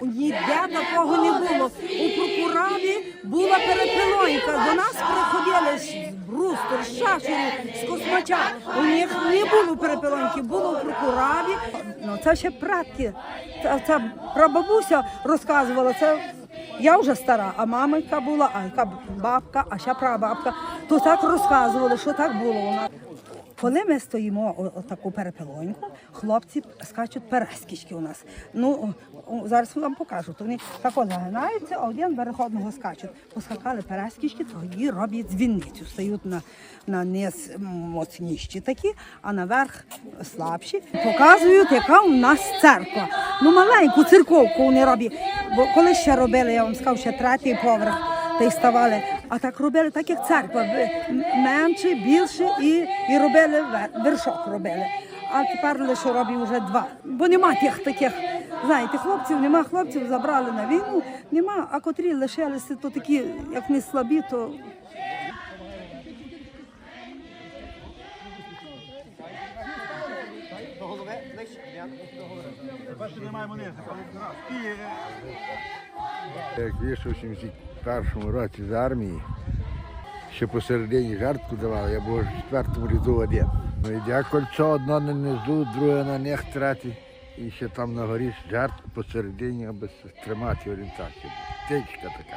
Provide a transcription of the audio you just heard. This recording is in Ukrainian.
Ніде такого не було. У прокураві була перепилонька. До нас приходили з брустер, з шашерів, з космача. У них не було перепилоньки, було у прокураві. Ну, Це ще прадки. Це, це прабабуся розказувала. Це я вже стара, а мама яка була, а яка бабка, а ще прабабка. То так розказували, що так було у нас коли ми стоїмо отаку перепелоньку, хлопці скачуть перескічки у нас. Ну, зараз вам покажу. То вони так от загинаються, а один верховного скачуть. Поскакали перескічки, тоді роблять дзвінницю. Стають на, на низ моцніші такі, а наверх слабші. Показують, яка у нас церква. Ну, маленьку церковку вони роблять. Бо коли ще робили, я вам сказав, ще третій поверх та й ставали. А так робили, так як церква, менше, більше і, і робили вершок робили. А тепер лише роблять вже два. Бо нема тих таких, знаєте, хлопців, нема хлопців, забрали на війну, нема, а котрі лишилися, то такі, як не слабі, то Бачите, немає монети, і Як вийшов у 71 році з армії, ще посередині жартку давали, я був в четвертому ряду один. Ну я кольцо одно на низу, друге на них третє. І ще там на горі жартку посередині, аби тримати орієнтацію. Течка така.